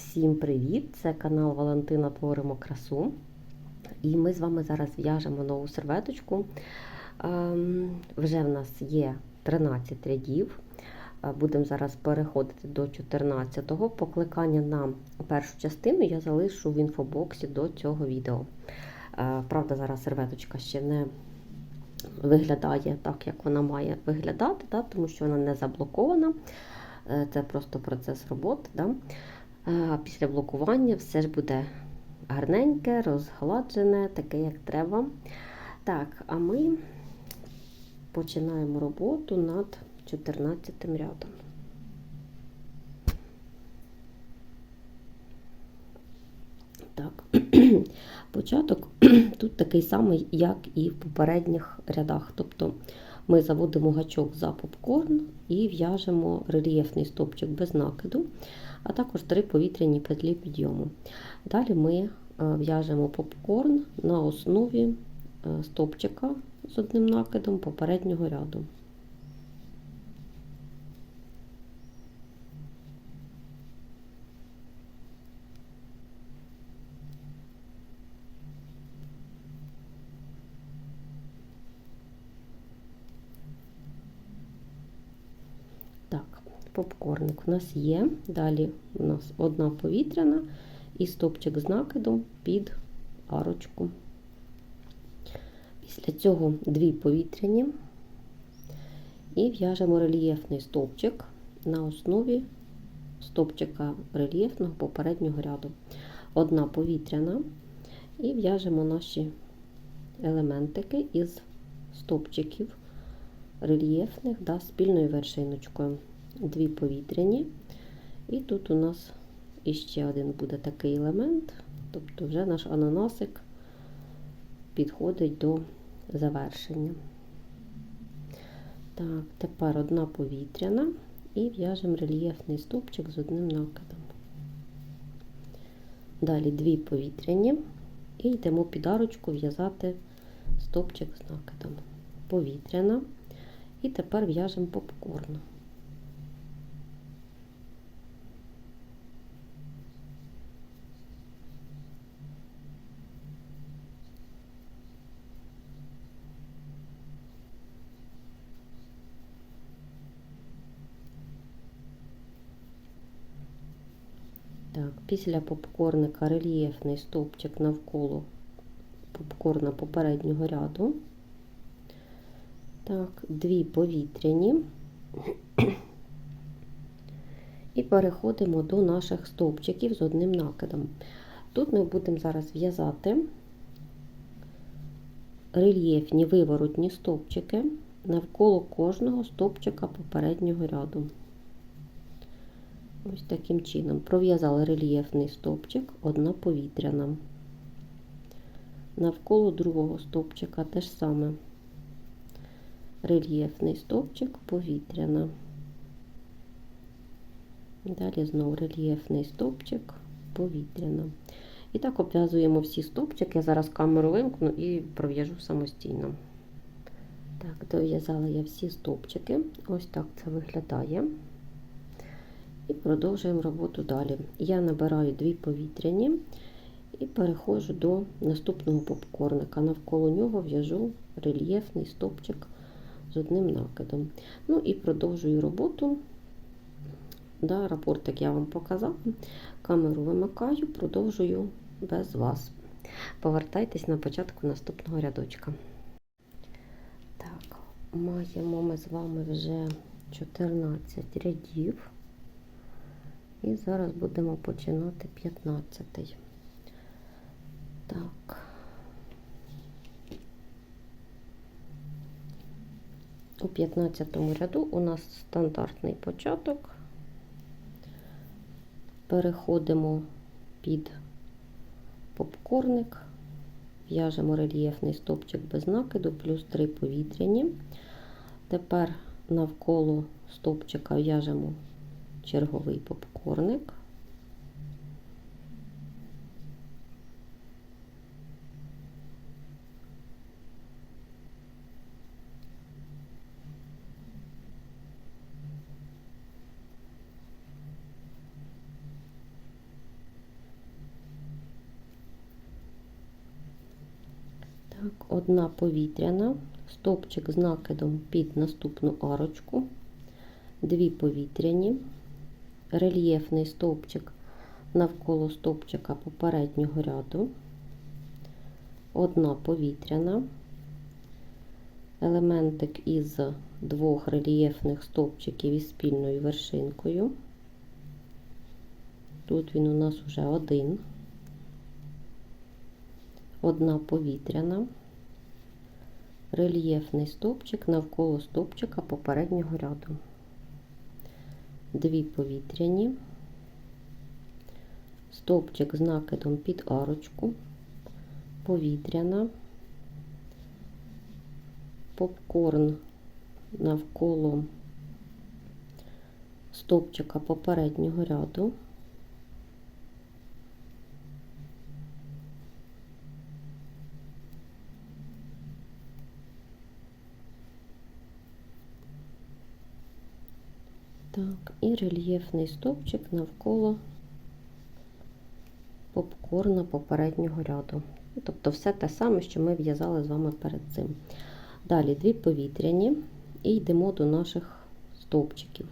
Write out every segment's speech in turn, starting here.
Всім привіт! Це канал Валентина Творимо красу. І ми з вами зараз в'яжемо нову серветочку. Ем, Вже в нас є 13 рядів. Е, Будемо зараз переходити до 14-го. Покликання на першу частину я залишу в інфобоксі до цього відео. Е, Правда, зараз серветочка ще не виглядає так, як вона має виглядати, да, тому що вона не заблокована. Е, Це просто процес роботи. Да. Після блокування все ж буде гарненьке, розгладжене, таке, як треба. Так, а ми починаємо роботу над 14 рядом. Так, початок тут такий самий, як і в попередніх рядах. Тобто ми заводимо гачок за попкорн і в'яжемо рельєфний стопчик без накиду, а також три повітряні петлі підйому. Далі ми в'яжемо попкорн на основі стопчика з одним накидом попереднього ряду. Так, попкорник у нас є. Далі у нас одна повітряна і стопчик з накидом під арочку. Після цього дві повітряні і в'яжемо рельєфний стовпчик на основі стовпчика рельєфного попереднього ряду. Одна повітряна, і в'яжемо наші елементики із стовпчиків рельєфних да, спільною вершиночкою. Дві повітряні, і тут у нас іще один буде такий елемент, тобто вже наш ананасик підходить до завершення. Так, тепер одна повітряна і в'яжемо рельєфний стовпчик з одним накидом. Далі дві повітряні і йдемо під арочку в'язати стовпчик з накидом. Повітряна. І тепер в'яжемо попкорн. Так, після попкорника рельєфний стовпчик навколо попкорна попереднього ряду. Так, дві повітряні. І переходимо до наших стовпчиків з одним накидом. Тут ми будемо зараз в'язати рельєфні виворотні стовпчики навколо кожного стовпчика попереднього ряду. Ось таким чином. Пров'язали рельєфний стовпчик, одна повітряна. Навколо другого стовпчика те ж саме рельєфний стовпчик повітряна. Далі знову рельєфний стовпчик повітряна. І так обв'язуємо всі стовпчики. Я зараз камеру вимкну і пров'яжу самостійно. Так, дов'язала я всі стовпчики. Ось так це виглядає. І продовжуємо роботу далі. Я набираю дві повітряні і переходжу до наступного попкорника. Навколо нього в'яжу рельєфний стовпчик з одним накидом. Ну і продовжую роботу. Да, Рапортик я вам показала. Камеру вимикаю, продовжую без вас. Повертайтесь на початку наступного рядочка. Так, маємо ми з вами вже 14 рядів. І зараз будемо починати 15. Так. У 15 ряду у нас стандартний початок. Переходимо під попкорник, в'яжемо рельєфний стопчик без накиду, плюс 3 повітряні. Тепер навколо стопчика в'яжемо черговий попкорник. Так, Одна повітряна, стопчик з накидом під наступну арочку, дві повітряні рельєфний стовпчик навколо стовпчика попереднього ряду, одна повітряна, елементик із двох рельєфних стовпчиків із спільною вершинкою. Тут він у нас вже один, одна повітряна, рельєфний стовпчик навколо стовпчика попереднього ряду, дві повітряні, стовпчик з накидом під арочку, повітряна, попкорн навколо стовпчика попереднього ряду. Так, і рельєфний стовпчик навколо попкорна попереднього ряду. Тобто все те саме, що ми в'язали з вами перед цим. Далі дві повітряні і йдемо до наших стовпчиків.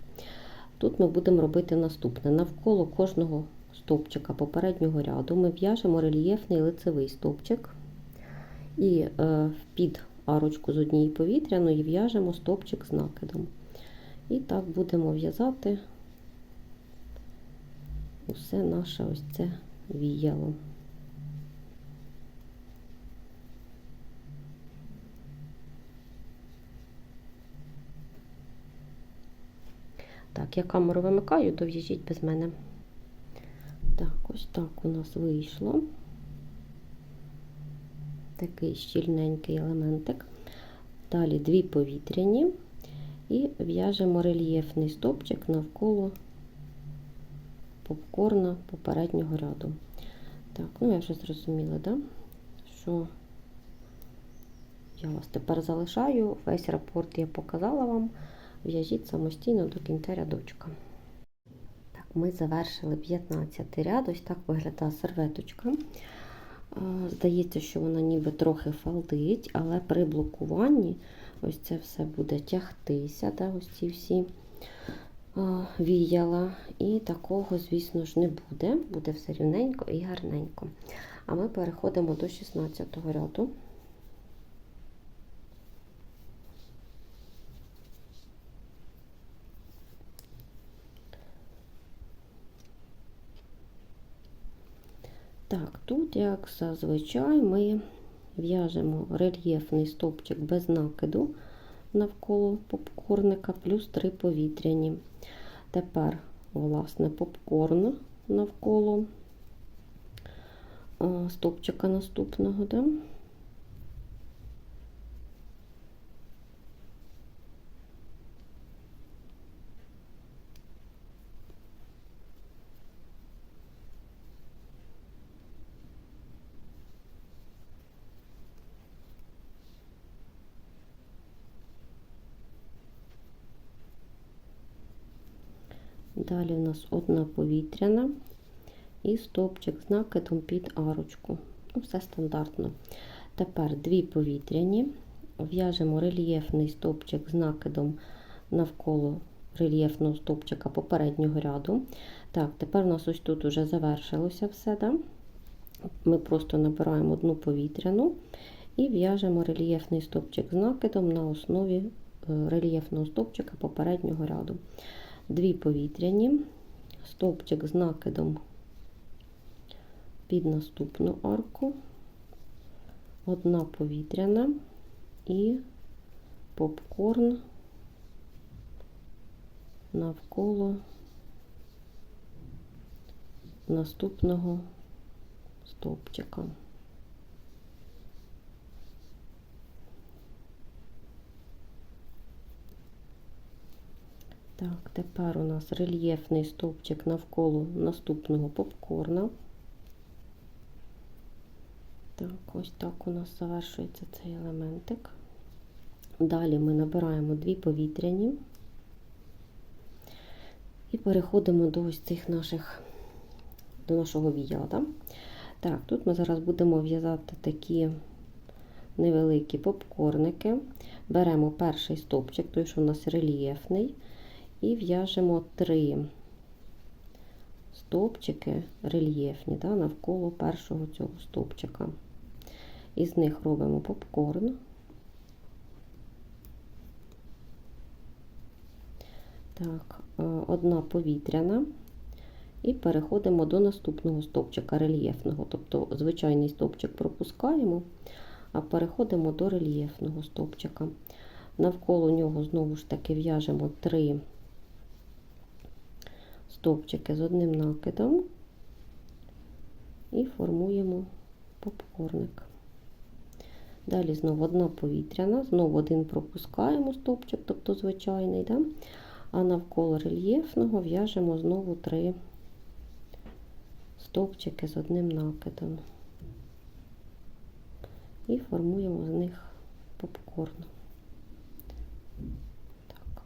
Тут ми будемо робити наступне: навколо кожного стовпчика попереднього ряду ми в'яжемо рельєфний лицевий стовпчик і е, під арочку з однієї повітряної в'яжемо стовпчик з накидом. І так будемо в'язати усе наше ось це віяло. Так, я камеру вимикаю, то без мене. Так, ось так у нас вийшло. Такий щільненький елементик. Далі дві повітряні і в'яжемо рельєфний стопчик навколо попкорна попереднього ряду. Так, ну я вже зрозуміла, да? що я вас тепер залишаю. Весь рапорт я показала вам. В'яжіть самостійно до кінця рядочка. Так, Ми завершили 15 ряд, ось так виглядає серветочка. Здається, що вона ніби трохи фалдить, але при блокуванні ось це все буде тягтися, да, ось ці всі віяла. І такого, звісно ж, не буде. Буде все рівненько і гарненько. А ми переходимо до 16-го ряду. Так, тут, як зазвичай, ми в'яжемо рельєфний стовпчик без накиду навколо попкорника, плюс 3 повітряні. Тепер, власне, попкорн навколо стовпчика наступного. Да? Далі у нас одна повітряна і стовпчик з накидом під арочку. Ну, Все стандартно. Тепер дві повітряні, в'яжемо рельєфний стовпчик з накидом навколо рельєфного стовпчика попереднього ряду. Так, тепер у нас ось тут вже завершилося все. Да? Ми просто набираємо одну повітряну і в'яжемо рельєфний стовпчик з накидом на основі е, рельєфного стовпчика попереднього ряду дві повітряні, стовпчик з накидом під наступну арку, одна повітряна і попкорн навколо наступного стовпчика. Так, тепер у нас рельєфний стовпчик навколо наступного попкорна. Так, ось так у нас завершується цей елементик. Далі ми набираємо дві повітряні і переходимо до ось цих наших, до нашого віяла. Так, тут ми зараз будемо в'язати такі невеликі попкорники. Беремо перший стовпчик, той, що у нас рельєфний, і в'яжемо три стовпчики рельєфні да, навколо першого цього стовпчика. Із них робимо попкорн. Так, е, одна повітряна. І переходимо до наступного стовпчика рельєфного. Тобто звичайний стовпчик пропускаємо, а переходимо до рельєфного стовпчика. Навколо нього знову ж таки в'яжемо три стовпчики з одним накидом і формуємо попкорник. Далі знову одна повітряна, знову один пропускаємо стовпчик, тобто звичайний, да? а навколо рельєфного в'яжемо знову три стовпчики з одним накидом. І формуємо з них попкорн. Так.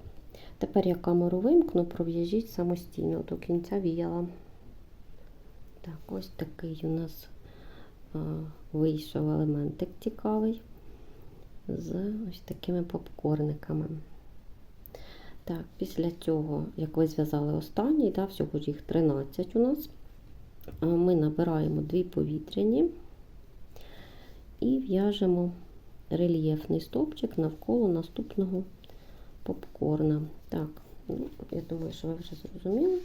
Тепер я камеру вимкну, пров'яжіть самостійно до кінця віяла. Так, ось такий у нас а, вийшов елементик цікавий з ось такими попкорниками. Так, після цього, як ви зв'язали останній, да, всього ж їх 13 у нас, ми набираємо дві повітряні і в'яжемо рельєфний стовпчик навколо наступного попкорна. Так, ну, я думаю, що ви вже зрозуміли,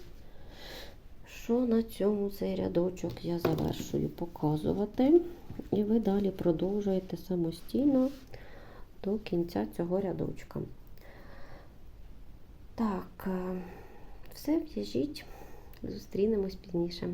що на цьому цей рядочок я завершую показувати. І ви далі продовжуєте самостійно до кінця цього рядочка. Так, е, все, в'яжіть, зустрінемось пізніше.